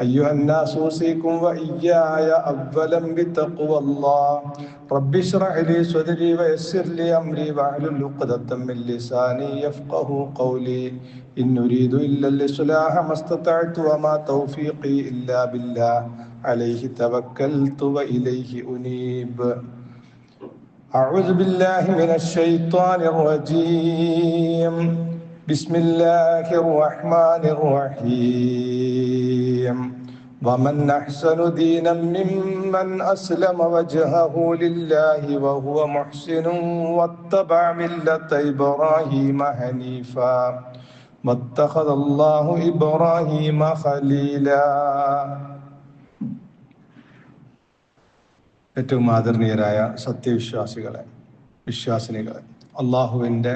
أيها الناس أوصيكم وإياي أولا بتقوى الله رب اشرح لي صدري ويسر لي أمري واحلل عقدة من لساني يفقه قولي إن نريد إلا الإصلاح ما استطعت وما توفيقي إلا بالله عليه توكلت وإليه أنيب أعوذ بالله من الشيطان الرجيم بسم الله الرحمن الرحيم ومن أحسن دينا ممن أسلم وجهه لله وهو محسن واتبع ملة إبراهيم حنيفا واتخذ الله إبراهيم خليلا ഏറ്റവും ആദരണീയരായ സത്യവിശ്വാസികളെ വിശ്വാസിനികളെ അള്ളാഹുവിൻ്റെ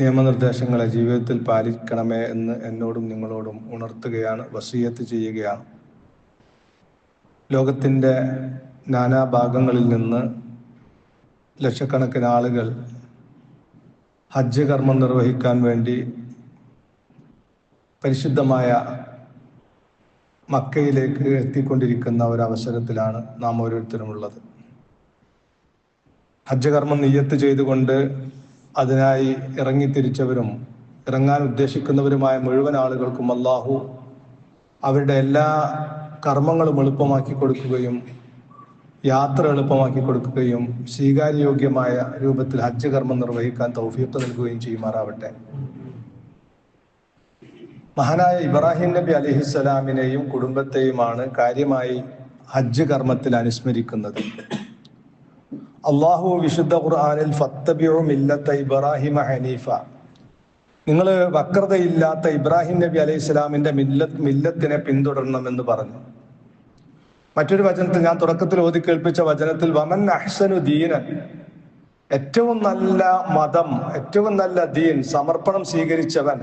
നിയമനിർദ്ദേശങ്ങളെ ജീവിതത്തിൽ പാലിക്കണമേ എന്ന് എന്നോടും നിങ്ങളോടും ഉണർത്തുകയാണ് വസീയത്ത് ചെയ്യുകയാണ്. ലോകത്തിന്റെ നാനാഭാഗങ്ങളിൽ നിന്ന് ലക്ഷക്കണക്കിന് ആളുകൾ ഹജ്ജ് കർമ്മം നിർവഹിക്കാൻ വേണ്ടി പരിശുദ്ധമായ മക്കയിലേക്ക് എത്തിക്കൊണ്ടിരിക്കുന്ന ഒരവസരത്തിലാണ് നാം ഓരോരുത്തരും ഉള്ളത് ഹജ്ജ് കർമ്മം നിയ്യത്ത് ചെയ്തുകൊണ്ട് അതിനായി ഇറങ്ങിത്തിരിച്ചവരും ഇറങ്ങാൻ ഉദ്ദേശിക്കുന്നവരുമായ മുഴുവൻ ആളുകൾക്കും അള്ളാഹു അവരുടെ എല്ലാ കർമ്മങ്ങളും എളുപ്പമാക്കി കൊടുക്കുകയും യാത്ര എളുപ്പമാക്കി കൊടുക്കുകയും സ്വീകാര്യയോഗ്യമായ രൂപത്തിൽ ഹജ്ജ് കർമ്മം നിർവഹിക്കാൻ തൗഫീഖ് നൽകുകയും ചെയ്യുമാറാവട്ടെ. മഹാനായ ഇബ്രാഹിം നബി അലിഹിസ്സലാമിനെയും കുടുംബത്തെയുമാണ് കാര്യമായി ഹജ്ജ് കർമ്മത്തിൽ അനുസ്മരിക്കുന്നത്. അള്ളാഹു വിശുദ്ധ ഖുർആാനിൽ ഫത്തബിഉ മില്ലത്ത ഇബ്രാഹിമ ഹനീഫ. നിങ്ങൾ വക്രതയില്ലാത്ത ഇബ്രാഹിം നബി അലൈഹി സ്വലാമിന്റെ മില്ലത്ത് മില്ലത്തിനെ പിന്തുടരണമെന്ന് പറഞ്ഞു. മറ്റൊരു വചനത്തിൽ ഞാൻ തുടക്കത്തിൽ ഓതി കേൾപ്പിച്ച വചനത്തിൽ വമൻ അഹ്സനു ദീനൻ ഏറ്റവും നല്ല മതം ഏറ്റവും നല്ല ദീൻ സമർപ്പണം സ്വീകരിച്ചവൻ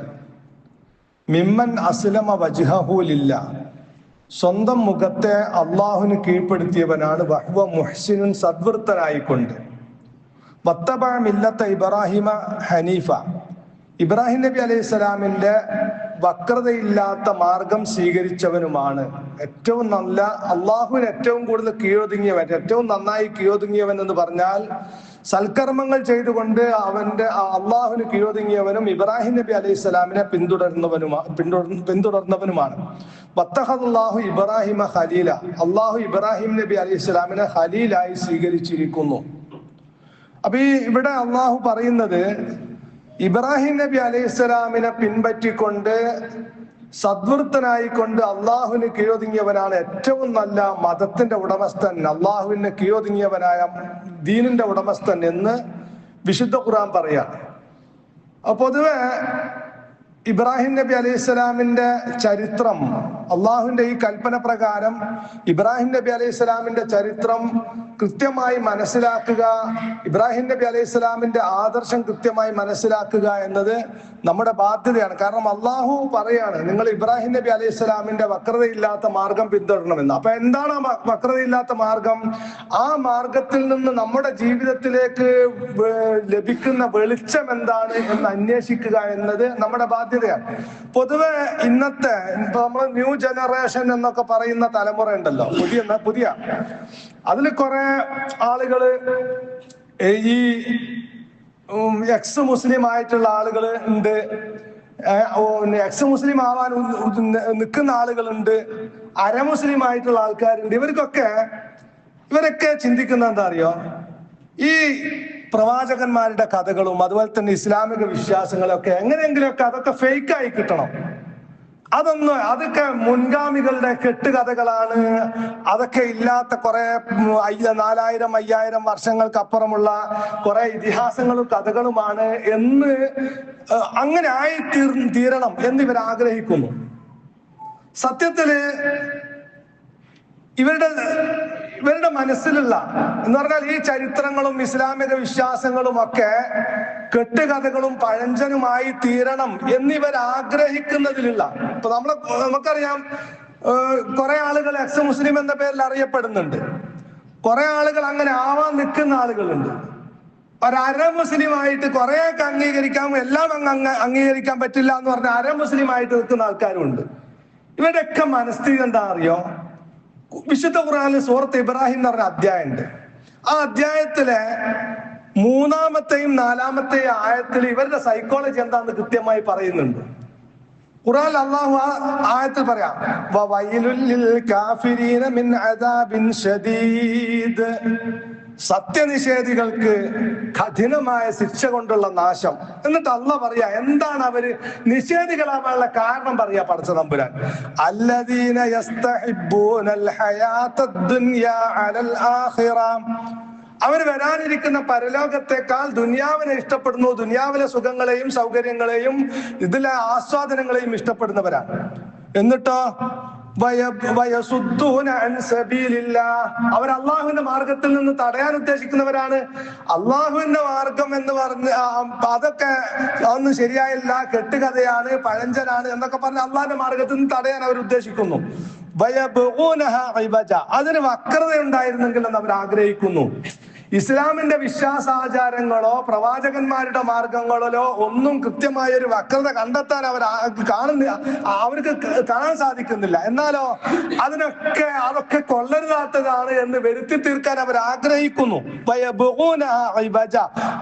മിമ്മൻ അസ്ലമ വജ്ഹഹൂലില്ല സ്വന്തം മുഖത്തെ അള്ളാഹുവിന് കീഴ്പ്പെടുത്തിയവനാണ് വഹ്വ മുഹ്സിനുൻ സദ്വൃത്തനായിക്കൊണ്ട്. വത്തബമില്ലത്ത ഇബ്രാഹിമ ഹനീഫ. ഇബ്രാഹിം നബി അലൈഹി സ്വലാമിന്റെ വക്രതയില്ലാത്ത മാർഗം സ്വീകരിച്ചവനുമാണ്. ഏറ്റവും നല്ല അള്ളാഹുവിന് ഏറ്റവും കൂടുതൽ കീഴൊതുങ്ങിയവൻ ഏറ്റവും നന്നായി കീഴൊതുങ്ങിയവൻ എന്ന് പറഞ്ഞാൽ സൽക്കർമ്മങ്ങൾ ചെയ്തുകൊണ്ട് അവന്റെ അള്ളാഹുവിന് കീഴൊതുങ്ങിയവനും ഇബ്രാഹിം നബി അലൈഹി സ്വലാമിനെ പിന്തുടരുന്നവനുമാ പിന്തുടർ പിന്തുടർന്നവനുമാണ്. വത്തഹദുല്ലാഹു ഇബ്രാഹിമ ഖലീല. അള്ളാഹു ഇബ്രാഹിം നബി അലൈഹി ഇസ്ലാമിനെ ഖലീലായി സ്വീകരിച്ചിരിക്കുന്നു. അപ്പൊ ഈ ഇവിടെ അള്ളാഹു പറയുന്നത് ഇബ്രാഹിം നബി അലൈഹി ഇസ്ലാമിനെ പിൻപറ്റിക്കൊണ്ട് സദ്വൃത്തനായിക്കൊണ്ട് അള്ളാഹുവിന് കീഴൊതുങ്ങിയവനാണ് ഏറ്റവും നല്ല മതത്തിന്റെ ഉടമസ്ഥൻ അള്ളാഹുവിന് കീഴൊതുങ്ങിയവനായ ദീനിന്റെ ഉടമസ്ഥൻ എന്ന് വിശുദ്ധ ഖുറാൻ പറയാം പൊതുവെ ഇബ്രാഹിം നബി അലൈഹി സ്വലാമിന്റെ ചരിത്രം അള്ളാഹുവിന്റെ ഈ കൽപ്പന പ്രകാരം ഇബ്രാഹിം നബി അലൈഹി സ്വലാമിന്റെ ചരിത്രം കൃത്യമായി മനസ്സിലാക്കുക ഇബ്രാഹിം നബി അലൈഹി സ്വലാമിന്റെ ആദർശം കൃത്യമായി മനസ്സിലാക്കുക എന്നത് നമ്മുടെ ബാധ്യതയാണ്. കാരണം അള്ളാഹു പറയാണ് നിങ്ങൾ ഇബ്രാഹിം നബി അലൈഹി സ്വലാമിന്റെ വക്രതയില്ലാത്ത മാർഗം പിന്തുടരണമെന്ന്. അപ്പൊ എന്താണ് ആ വക്രതയില്ലാത്ത മാർഗം? ആ മാർഗത്തിൽ നിന്ന് നമ്മുടെ ജീവിതത്തിലേക്ക് ലഭിക്കുന്ന വെളിച്ചം എന്താണ് എന്ന് അന്വേഷിക്കുക എന്നത് നമ്മുടെ ബാധ്യത സാധ്യതയാണ്. പൊതുവെ ഇന്നത്തെ നമ്മൾ ന്യൂ ജനറേഷൻ എന്നൊക്കെ പറയുന്ന തലമുറ ഉണ്ടല്ലോ പുതിയ പുതിയ. അതിൽ കുറെ ആളുകൾ ഈ എക്സ് മുസ്ലിം ആയിട്ടുള്ള ആളുകൾ ഉണ്ട്. എക്സ് മുസ്ലിം ആവാൻ നിൽക്കുന്ന ആളുകളുണ്ട്. അരമുസ്ലിം ആയിട്ടുള്ള ആൾക്കാരുണ്ട്. ഇവർക്കൊക്കെ ഇവരൊക്കെ ചിന്തിക്കുന്ന എന്താ അറിയോ? ഈ പ്രവാചകന്മാരുടെ കഥകളും അതുപോലെ തന്നെ ഇസ്ലാമിക വിശ്വാസങ്ങളൊക്കെ എങ്ങനെയെങ്കിലുമൊക്കെ അതൊക്കെ ഫേക്ക് ആയി കിട്ടണം. അതൊന്നും അതൊക്കെ മുൻഗാമികളുടെ കെട്ടുകഥകളാണ്. അതൊക്കെ ഇല്ലാത്ത കുറെ നാലായിരം അയ്യായിരം വർഷങ്ങൾക്കപ്പുറമുള്ള കുറെ ഇതിഹാസങ്ങളും കഥകളുമാണ് എന്ന് അങ്ങനെ ആയി തീർ തീരണം എന്ന് ഇവർ ആഗ്രഹിക്കുന്നു സത്യത്തിൽ ഇവരുടെ ഇവരുടെ മനസ്സിലുള്ള എന്ന് പറഞ്ഞാൽ ഈ ചരിത്രങ്ങളും ഇസ്ലാമിക വിശ്വാസങ്ങളും ഒക്കെ കെട്ടുകഥകളും പഴഞ്ചനുമായി തീരണം എന്നിവർ ആഗ്രഹിക്കുന്നതിലുള്ള ഇപ്പൊ നമ്മളെ നമുക്കറിയാം കുറെ ആളുകൾ എക്സ് മുസ്ലിം എന്ന പേരിൽ അറിയപ്പെടുന്നുണ്ട്. കുറെ ആളുകൾ അങ്ങനെ ആവാൻ നിൽക്കുന്ന ആളുകളുണ്ട്. ഒരര മുസ്ലിം ആയിട്ട് കുറെയൊക്കെ അംഗീകരിക്കാം എല്ലാം അങ്ങ് അംഗീകരിക്കാൻ പറ്റില്ല എന്ന് പറഞ്ഞ അര മുസ്ലിം ആയിട്ട് നിൽക്കുന്ന ആൾക്കാരും ഉണ്ട് ഇവരുടെയൊക്കെ മനസ്ഥിതി എന്താ അറിയോ വിശുദ്ധ ഖുറാനിൽ സൂറത്ത് ഇബ്രാഹിം എന്ന് പറഞ്ഞ അധ്യായം ഉണ്ട് ആ അധ്യായത്തിലെ മൂന്നാമത്തെയും നാലാമത്തെയും ആയത്തിൽ ഇവരുടെ സൈക്കോളജി എന്താന്ന് കൃത്യമായി പറയുന്നുണ്ട്. ഖുറാൻ അള്ളാഹു ആയത്തിൽ പറയാം വ കാഫിരീന മിൻ അദാബിൻ ശദീദ് സത്യനിഷേധികൾക്ക് കഠിനമായ ശിക്ഷ കൊണ്ടുള്ള നാശം. എന്നിട്ട് അല്ല പറയാ എന്താണ് അവർ നിഷേധികളാവാനുള്ള കാരണം പറയാ പഠിച്ച നമ്പുരാൻ? അവർ വരാനിരിക്കുന്ന പരലോകത്തെക്കാൾ ദുനിയാവിനെ ഇഷ്ടപ്പെടുന്നു. ദുനിയാവിലെ സുഖങ്ങളെയും സൗകര്യങ്ങളെയും ഇതിലെ ആസ്വാദനങ്ങളെയും ഇഷ്ടപ്പെടുന്നവരാണ്. എന്നിട്ടോ? അവർ അള്ളാഹുവിന്റെ മാർഗത്തിൽ നിന്ന് തടയാൻ ഉദ്ദേശിക്കുന്നവരാണ്. അള്ളാഹുവിന്റെ മാർഗം എന്ന് പറഞ്ഞ് അതൊക്കെ അതൊന്നും ശരിയായില്ല. കെട്ടുകഥയാണ് പഴഞ്ചനാണ് എന്നൊക്കെ പറഞ്ഞ് അള്ളാഹിന്റെ മാർഗത്തിൽ നിന്ന് തടയാൻ അവർ ഉദ്ദേശിക്കുന്നു. അതിന് വക്രത ഉണ്ടായിരുന്നെങ്കിൽ എന്ന് അവർ ആഗ്രഹിക്കുന്നു. ഇസ്ലാമിന്റെ വിശ്വാസാചാരങ്ങളോ പ്രവാചകന്മാരുടെ മാർഗങ്ങളിലോ ഒന്നും കൃത്യമായ ഒരു വക്രത കണ്ടെത്താൻ അവർ കാണുന്നില്ല കാണുന്ന അവർക്ക് കാണാൻ സാധിക്കുന്നില്ല. എന്നാലോ അതിനൊക്കെ അതൊക്കെ കൊള്ളരുതാത്തതാണ് എന്ന് വരുത്തി തീർക്കാൻ അവർ ആഗ്രഹിക്കുന്നു.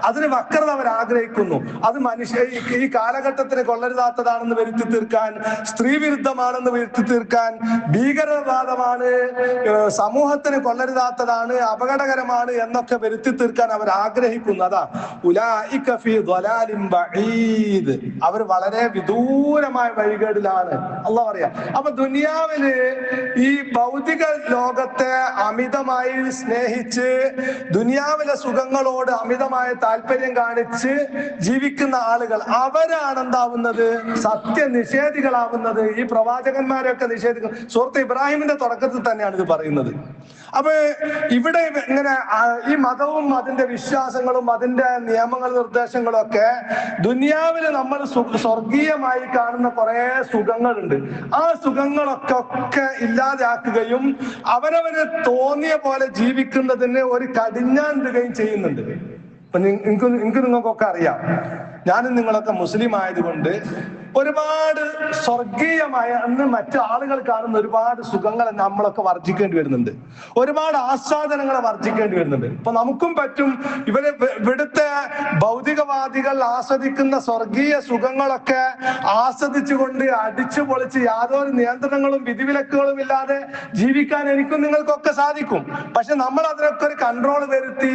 അതിന് വക്രത അവർ ആഗ്രഹിക്കുന്നു. അത് മനുഷ്യ ഈ- കാലഘട്ടത്തിന് കൊള്ളരുതാത്തതാണെന്ന് വരുത്തി തീർക്കാൻ സ്ത്രീ വിരുദ്ധമാണെന്ന് വരുത്തി തീർക്കാൻ ഭീകരവാദമാണ് സമൂഹത്തിന് കൊള്ളരുതാത്തതാണ് അപകടകരമാണ് എന്നൊക്കെ വരുത്തി തീർക്കാൻ അവർ ആഗ്രഹിക്കുന്നു. അതാ അവർ വളരെ വിദൂരമായ വഴികേടിലാണ്. അല്ല പറയാ അപ്പൊ ദുനിയാവിൽ ഈ ഭൗതിക ലോകത്തെ അമിതമായി സ്നേഹിച്ച് ദുനിയാവിലെ സുഖങ്ങളോട് അമിതമായ താല്പര്യം കാണിച്ച് ജീവിക്കുന്ന ആളുകൾ അവരാണ് എന്താവുന്നത് സത്യനിഷേധികളാവുന്നത്. ഈ പ്രവാചകന്മാരൊക്കെ നിഷേധികൾ സുഹൃത്ത് ഇബ്രാഹിമിന്റെ തുടക്കത്തിൽ തന്നെയാണ് ഇത് പറയുന്നത്. അപ്പൊ ഇവിടെ ഇങ്ങനെ ഈ മതവും അതിന്റെ വിശ്വാസങ്ങളും അതിന്റെ നിയമങ്ങൾ നിർദ്ദേശങ്ങളും ഒക്കെ ദുനിയാവിൽ നമ്മൾ സ്വർഗീയമായി കാണുന്ന കുറെ സുഖങ്ങളുണ്ട്. ആ സുഖങ്ങളൊക്കെ ഒക്കെ ഇല്ലാതാക്കുകയും അവനവന് തോന്നിയ പോലെ ജീവിക്കുന്നതിന് ഒരു കടിഞ്ഞാണ്ടിടുകയും ചെയ്യുന്നുണ്ട്. ഇപ്പൊ നിങ്ങൾക്ക് നിങ്ങൾക്ക് നിങ്ങൾക്കൊക്കെ അറിയാം. ഞാനും നിങ്ങളൊക്കെ മുസ്ലിം ആയതുകൊണ്ട് ഒരുപാട് സ്വർഗീയമായ അന്ന് മറ്റു ആളുകൾ കാണുന്ന ഒരുപാട് സുഖങ്ങൾ നമ്മളൊക്കെ വർജിക്കേണ്ടി വരുന്നുണ്ട്. ഒരുപാട് ആസ്വാദനങ്ങൾ വർജിക്കേണ്ടി വരുന്നുണ്ട്. ഇപ്പൊ നമുക്കും പറ്റും ഇവർ ഇവ- ഇവിടുത്തെ ഭൗതികവാദികൾ ആസ്വദിക്കുന്ന സ്വർഗീയ സുഖങ്ങളൊക്കെ ആസ്വദിച്ചുകൊണ്ട് അടിച്ചു പൊളിച്ച് യാതൊരു നിയന്ത്രണങ്ങളും വിധിവിലക്കുകളും ഇല്ലാതെ ജീവിക്കാൻ എനിക്കും നിങ്ങൾക്കൊക്കെ സാധിക്കും. പക്ഷെ നമ്മൾ അതിനൊക്കെ ഒരു കൺട്രോൾ വരുത്തി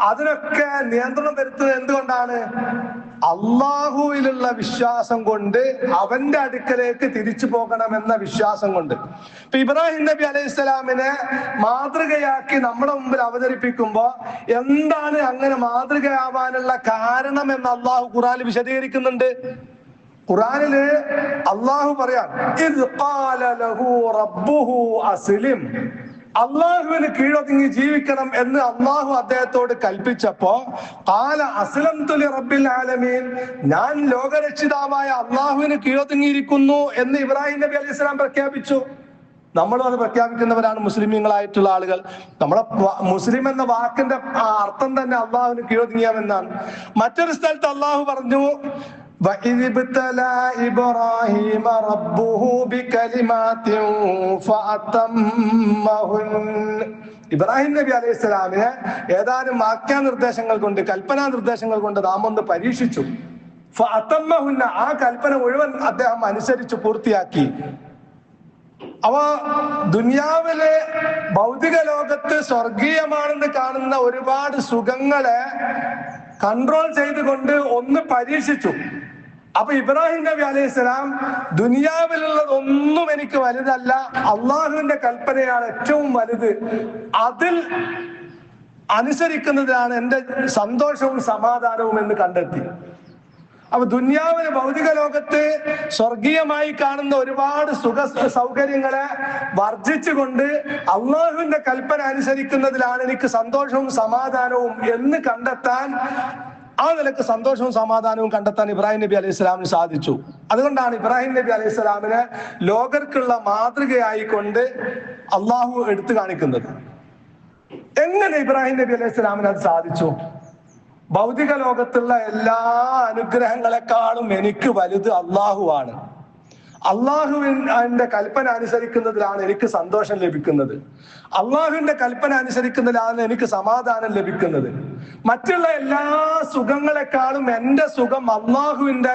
അതിനൊക്കെ നിയന്ത്രണം വരുത്തുന്നത് എന്തുകൊണ്ടാണ്? അള്ളാഹുവിലുള്ള വിശ്വാസം കൊണ്ട് അവന്റെ അടുക്കലേക്ക് തിരിച്ചു പോകണമെന്ന വിശ്വാസം കൊണ്ട്. ഇപ്പൊ ഇബ്രാഹിം നബി അലൈഹി സ്വലാമിനെ മാതൃകയാക്കി നമ്മുടെ മുമ്പിൽ അവതരിപ്പിക്കുമ്പോ എന്താണ് അങ്ങനെ മാതൃകയാവാനുള്ള കാരണം എന്ന് അള്ളാഹു ഖുറാൻ വിശദീകരിക്കുന്നുണ്ട്. ഖുറാനിൽ അള്ളാഹു പറയാം "ഇദ് ഖാല ലഹു റബ്ബുഹു അസ്ലിം അള്ളാഹുവിന് കീഴൊതുങ്ങി ജീവിക്കണം എന്ന് അള്ളാഹു അദ്ദേഹത്തോട് കൽപ്പിച്ചപ്പോ കാല അസ്ലം തുലി റബ്ബിൽ ആലമീൻ ഞാൻ ലോകരക്ഷിതാവായ അള്ളാഹുവിന് കീഴൊതുങ്ങിയിരിക്കുന്നു എന്ന് ഇബ്രാഹിം നബി അലൈഹി സ്വലാം പ്രഖ്യാപിച്ചു. നമ്മളും അത് പ്രഖ്യാപിക്കുന്നവരാണ് മുസ്ലിമീങ്ങളായിട്ടുള്ള ആളുകൾ. നമ്മളെ മുസ്ലിം എന്ന വാക്കിന്റെ അർത്ഥം തന്നെ അള്ളാഹുവിന് കീഴൊതുങ്ങിയാമെന്നാണ്. മറ്റൊരു സ്ഥലത്ത് അള്ളാഹു പറഞ്ഞു وإذ ابتلى إبراهيم ربه بكلمات فأتمهن ഇബ്രാഹിം നബി അലൈഹി സ്വലാമിനെ ഏതാനും വാക്യ നിർദ്ദേശങ്ങൾ കൊണ്ട് കൽപ്പനാ നിർദ്ദേശങ്ങൾ കൊണ്ട് നാം ഒന്ന് പരീക്ഷിച്ചു ഫഅത്തമ്മഹുന്ന ആ കൽപ്പന മുഴുവൻ അദ്ദേഹം അനുസരിച്ച് പൂർത്തിയാക്കി അവ ദുനിയാവിലെ ഭൗതിക ലോകത്ത് സ്വർഗീയമാണെന്ന് കാണുന്ന ഒരുപാട് സുഖങ്ങളെ കൺട്രോൾ ചെയ്തുകൊണ്ട് ഒന്ന് പരീക്ഷിച്ചു അപ്പൊ ഇബ്രാഹിം നബി അലൈഹി സ്വലാം ദുനിയാവിലുള്ളതൊന്നും എനിക്ക് വലുതല്ല. അള്ളാഹുവിന്റെ കൽപ്പനയാണ് ഏറ്റവും വലുത്. അതിൽ അനുസരിക്കുന്നതിനാണ് എന്റെ സന്തോഷവും സമാധാനവും എന്ന് കണ്ടെത്തി. അപ്പൊ ദുന്യാവിന് ഭൗതിക ലോകത്ത് സ്വർഗീയമായി കാണുന്ന ഒരുപാട് സുഖ സൗകര്യങ്ങളെ വർജിച്ചുകൊണ്ട് അള്ളാഹുവിന്റെ കൽപ്പന അനുസരിക്കുന്നതിലാണ് എനിക്ക് സന്തോഷവും സമാധാനവും എന്ന് കണ്ടെത്താൻ ആ നിലയ്ക്ക് സന്തോഷവും സമാധാനവും കണ്ടെത്താൻ ഇബ്രാഹിം നബി അലൈഹി സ്വലാമിന് സാധിച്ചു. അതുകൊണ്ടാണ് ഇബ്രാഹിം നബി അലൈഹി സ്വലാമിനെ ലോകർക്കുള്ള മാതൃകയായിക്കൊണ്ട് അള്ളാഹു എടുത്തു കാണിക്കുന്നത്. എങ്ങനെ ഇബ്രാഹിം നബി അലൈഹി സ്വലാമിന് അത് സാധിച്ചു? ഭൗതിക ലോകത്തുള്ള എല്ലാ അനുഗ്രഹങ്ങളെക്കാളും എനിക്ക് വലുത് അള്ളാഹുവാണ് അള്ളാഹുവിന്റെ കൽപ്പന അനുസരിക്കുന്നതിലാണ് എനിക്ക് സന്തോഷം ലഭിക്കുന്നത്. അള്ളാഹുവിന്റെ കൽപ്പന അനുസരിക്കുന്നതിലാണ് എനിക്ക് സമാധാനം ലഭിക്കുന്നത്. മറ്റുള്ള എല്ലാ സുഖങ്ങളെക്കാളും എന്റെ സുഖം അള്ളാഹുവിന്റെ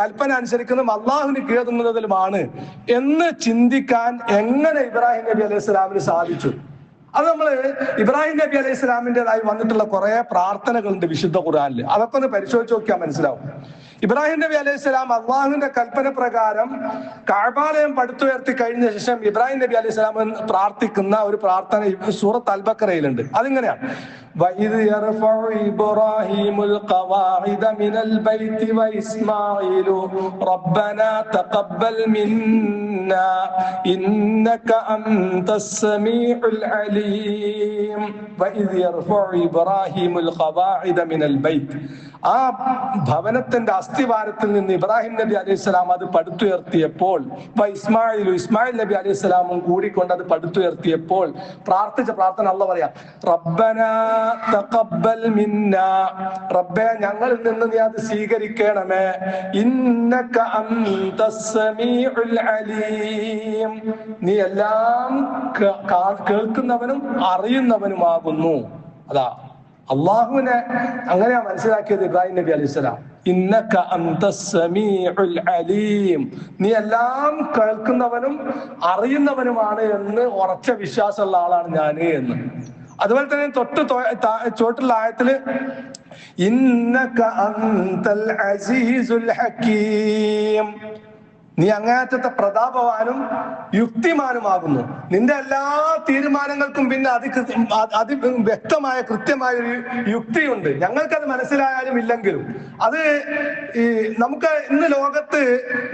കൽപ്പന അനുസരിക്കുന്നതും അള്ളാഹുവിന് കീഴുന്നതിലുമാണ് എന്ന് ചിന്തിക്കാൻ എങ്ങനെ ഇബ്രാഹിം നബി അലൈഹി സ്വലാമിന് സാധിച്ചു? അത് നമ്മൾ ഇബ്രാഹിം നബി അലൈഹി സ്വലാമിന്റെതായി വന്നിട്ടുള്ള കുറെ പ്രാർത്ഥനകളുണ്ട് വിശുദ്ധ ഖുർആനിൽ അതൊക്കെ ഒന്ന് പരിശോധിച്ച് നോക്കിയാൽ മനസ്സിലാവും. ഇബ്രാഹിം നബി അലൈഹി സ്വലാം അള്ളാഹുവിന്റെ കൽപ്പന പ്രകാരം കാഴ്ബാലയം പടുത്തുയർത്തി കഴിഞ്ഞ ശേഷം ഇബ്രാഹിം നബി അലൈഹി സ്വലാം പ്രാർത്ഥിക്കുന്ന ഒരു പ്രാർത്ഥന സൂറത്ത് അൽബക്കറയിലുണ്ട് അതിങ്ങനെയാണ് وإذ يرفع إبراهيم القواعد من البيت وإسماعيل ربنا تقبل منا إنك أنت السميع العليم وإذ يرفع إبراهيم القواعد من البيت ആ ഭവനത്തിന്റെ അസ്ഥിവാരത്തിൽ നിന്ന് ഇബ്രാഹിം നബി അലൈഹി സ്വലാം അത് പടുത്തുയർത്തിയപ്പോൾ ഇസ്മായിലു ഇസ്മായിൽ നബി അലൈഹി സ്വലാമും കൂടിക്കൊണ്ട് അത് പടുത്തുയർത്തിയപ്പോൾ പ്രാർത്ഥിച്ച പ്രാർത്ഥന അല്ല പറയാ റബ്ബന തഖബ്ബൽ മിന്ന. റബ്ബേ ഞങ്ങളിൽ നിന്ന് നീ അത് സ്വീകരിക്കണമേ. ഇന്നക അലീം. നീ എല്ലാം കേൾക്കുന്നവനും അറിയുന്നവനുമാകുന്നു. അതാ. അള്ളാഹുവിനെ അങ്ങനെയാ മനസ്സിലാക്കിയത് ഇബ്രാഹിം നബി അലൈഹി സ്വലാം. അലീം. നീ എല്ലാം കേൾക്കുന്നവനും അറിയുന്നവനുമാണ് എന്ന് ഉറച്ച വിശ്വാസമുള്ള ആളാണ് ഞാൻ എന്ന്. അതുപോലെ തന്നെ തൊട്ട് ചോട്ടുള്ള ആയത്തിൽ ഇന്നക അന്തൽ അസീസുൽ ഹക്കീം. നീ അങ്ങേറ്റത്തെ പ്രതാപവാനും യുക്തിമാനുമാകുന്നു. നിന്റെ എല്ലാ തീരുമാനങ്ങൾക്കും പിന്നെ അതി അതി വ്യക്തമായ കൃത്യമായ ഒരു യുക്തിയുണ്ട്. ഞങ്ങൾക്കത് മനസ്സിലായാലും ഇല്ലെങ്കിലും. അത് ഈ നമുക്ക് ഇന്ന് ലോകത്ത്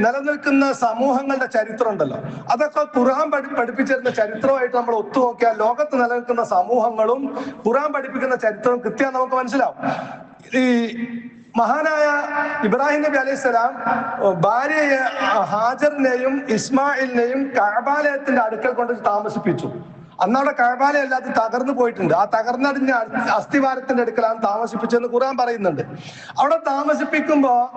നിലനിൽക്കുന്ന സമൂഹങ്ങളുടെ ചരിത്രം ഉണ്ടല്ലോ അതൊക്കെ ഖുർആൻ പഠി പഠിപ്പിച്ചിരുന്ന ചരിത്രമായിട്ട് നമ്മൾ ഒത്തുനോക്കിയാൽ ലോകത്ത് നിലനിൽക്കുന്ന സമൂഹങ്ങളും ഖുർആൻ പഠിപ്പിക്കുന്ന ചരിത്രവും കൃത്യം നമുക്ക് മനസ്സിലാവും. ഈ മഹാനായ ഇബ്രാഹിം നബി അലൈഹി സ്വലാം ഭാര്യയെ ഹാജറിനെയും ഇസ്മായിലിനെയും കഴബാലയത്തിന്റെ അടുക്കൽ കൊണ്ട് താമസിപ്പിച്ചു. അന്നവിടെ കഴബാലയം അല്ലാതെ തകർന്നു പോയിട്ടുണ്ട്. ആ തകർന്നടിഞ്ഞ അസ്ഥിവാരത്തിന്റെ അടുക്കലാണ് താമസിപ്പിച്ചെന്ന് ഖുർആൻ പറയുന്നുണ്ട്. അവിടെ താമസിപ്പിക്കുമ്പോ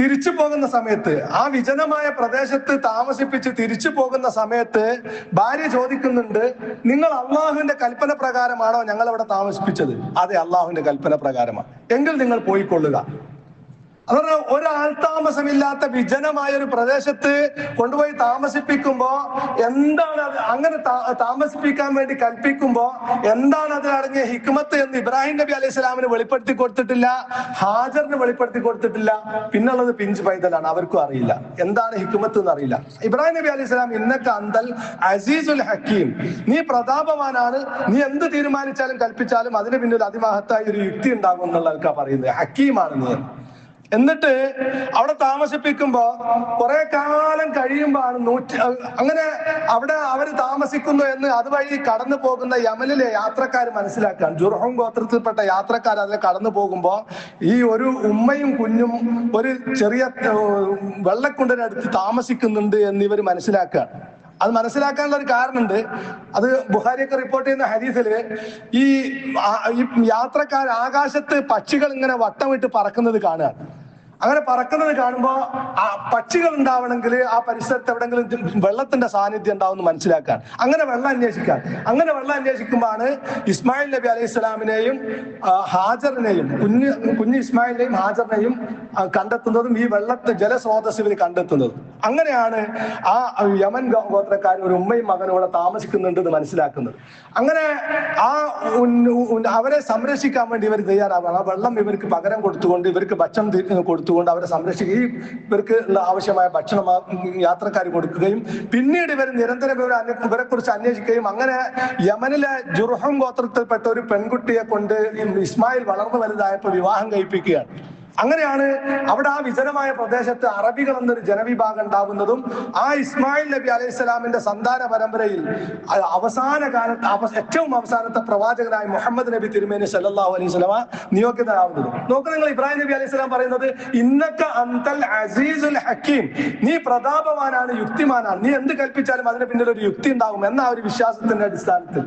തിരിച്ചു പോകുന്ന സമയത്ത് ആ വിജനമായ പ്രദേശത്ത് താമസിപ്പിച്ച് തിരിച്ചു പോകുന്ന സമയത്ത് ഭാര്യ ചോദിക്കുന്നുണ്ട് നിങ്ങൾ അള്ളാഹുവിന്റെ കൽപ്പന പ്രകാരമാണോ ഞങ്ങൾ അവിടെ താമസിപ്പിച്ചത്? അതെ അള്ളാഹുവിന്റെ കൽപ്പന പ്രകാരമാണ്. എങ്കിൽ നിങ്ങൾ പോയിക്കൊള്ളുക. അതാണ് ഒരാൾ താമസമില്ലാത്ത വിജനമായ ഒരു പ്രദേശത്ത് കൊണ്ടുപോയി താമസിപ്പിക്കുമ്പോ എന്താണ് അത് അങ്ങനെ താമസിപ്പിക്കാൻ വേണ്ടി കൽപ്പിക്കുമ്പോ എന്താണ് അതിൽ അടങ്ങിയ ഹിക്മത്ത് എന്ന് ഇബ്രാഹിം നബി അലൈഹി സ്വലാമിന് വെളിപ്പെടുത്തി കൊടുത്തിട്ടില്ല ഹാജറിന് വെളിപ്പെടുത്തി കൊടുത്തിട്ടില്ല പിന്നുള്ളത് പിഞ്ച് പൈതലാണ് അവർക്കും അറിയില്ല. എന്താണ് ഹിക്മത്ത് എന്ന് അറിയില്ല. ഇബ്രാഹിം നബി അലൈഹി സ്വലാം ഇന്നൊക്കെ അന്തൽ അസീസുൽ ഹക്കീം. നീ പ്രതാപവാനാണ് നീ എന്ത് തീരുമാനിച്ചാലും കൽപ്പിച്ചാലും അതിന് പിന്നിൽ അതിമഹത്തായ ഒരു യുക്തി ഉണ്ടാകും എന്നുള്ളതൊക്കെ പറയുന്നത്. ഹക്കീമാണെന്ന്. എന്നിട്ട് അവിടെ താമസിപ്പിക്കുമ്പോ കുറെ കാലം കഴിയുമ്പോൾ നൂറ്റി അങ്ങനെ അവിടെ അവർ താമസിക്കുന്നു എന്ന് അതുവഴി കടന്നു പോകുന്ന യമനിലെ യാത്രക്കാർ മനസ്സിലാക്കാൻ. ജുർഹം ഗോത്രത്തിൽപ്പെട്ട യാത്രക്കാർ അതിൽ കടന്നു പോകുമ്പോ ഈ ഒരു ഉമ്മയും കുഞ്ഞും ഒരു ചെറിയ വെള്ളക്കുണ്ടനടുത്ത് താമസിക്കുന്നുണ്ട് എന്ന് ഇവർ മനസ്സിലാക്കുക. അത് മനസ്സിലാക്കാനുള്ള ഒരു കാരണമുണ്ട്. അത് ബുഹാരിയൊക്കെ റിപ്പോർട്ട് ചെയ്യുന്ന ഹരീസിൽ ഈ യാത്രക്കാർ ആകാശത്ത് പക്ഷികൾ ഇങ്ങനെ വട്ടമിട്ട് പറക്കുന്നത് കാണുക. അങ്ങനെ പറക്കുന്നത് കാണുമ്പോൾ ആ പക്ഷികൾ ഉണ്ടാവണമെങ്കിൽ ആ പരിസരത്ത് എവിടെങ്കിലും വെള്ളത്തിന്റെ സാന്നിധ്യം ഉണ്ടാവുമെന്ന് മനസ്സിലാക്കാൻ. അങ്ങനെ വെള്ളം അന്വേഷിക്കാൻ. അങ്ങനെ വെള്ളം അന്വേഷിക്കുമ്പോഴാണ് ഇസ്മായിൽ നബി അലൈഹി സ്വലാമിനെയും ഹാജറിനെയും കുഞ്ഞ് കുഞ്ഞ് ഇസ്മായിലിനെയും ഹാജറിനെയും കണ്ടെത്തുന്നതും ഈ വെള്ളത്തെ ജലസ്രോതസ്സുകൾ കണ്ടെത്തുന്നതും. അങ്ങനെയാണ് ആ യമൻ ഗോത്രക്കാർ ഒരു ഉമ്മയും മകനും ഇവിടെ താമസിക്കുന്നുണ്ട് എന്ന് മനസ്സിലാക്കുന്നത്. അങ്ങനെ ആ അവരെ സംരക്ഷിക്കാൻ വേണ്ടി ഇവർ തയ്യാറാവുകയാണ് ആ വെള്ളം ഇവർക്ക് പകരം കൊടുത്തുകൊണ്ട് ഇവർക്ക് ഭക്ഷണം തി- കൊടുത്തുകൊണ്ട് അവരെ സംരക്ഷിക്കുകയും ഇവർക്ക് ആവശ്യമായ ഭക്ഷണം യാത്രക്കാർ കൊടുക്കുകയും പിന്നീട് ഇവർ നിരന്തരം ഇവരെ ഇവരെ കുറിച്ച് അന്വേഷിക്കുകയും അങ്ങനെ യമനിലെ ജുർഹം ഗോത്രത്തിൽപ്പെട്ട ഒരു പെൺകുട്ടിയെ കൊണ്ട് ഇസ്മായിൽ വളർന്നു വലുതായപ്പോൾ വിവാഹം കഴിപ്പിക്കുകയാണ്. അങ്ങനെയാണ് അവിടെ ആ വിജനമായ പ്രദേശത്ത് അറബികൾ എന്നൊരു ജനവിഭാഗം ഉണ്ടാകുന്നതും ആ ഇസ്മായിൽ നബി അലൈഹി സ്വലാമിന്റെ സന്താന പരമ്പരയിൽ അവസാന കാലത്ത് ഏറ്റവും അവസാനത്തെ പ്രവാചകനായ മുഹമ്മദ് നബി തിരുമേനി സല്ലല്ലാഹു അലൈഹി സ്വലാമ നിയോഗിതരാകുന്നത് നോക്ക് നിങ്ങൾ ഇബ്രാഹിം നബി അലൈഹി സ്വലാം പറയുന്നത് ഇന്നക്ക അന്തൽ അസീസുൽ ഹക്കീം. നീ പ്രതാപവാനാണ് യുക്തിമാനാണ്. നീ എന്ത് കൽപ്പിച്ചാലും അതിന് പിന്നിൽ ഒരു യുക്തി ഉണ്ടാകും എന്ന ആ ഒരു വിശ്വാസത്തിന്റെ അടിസ്ഥാനത്തിൽ.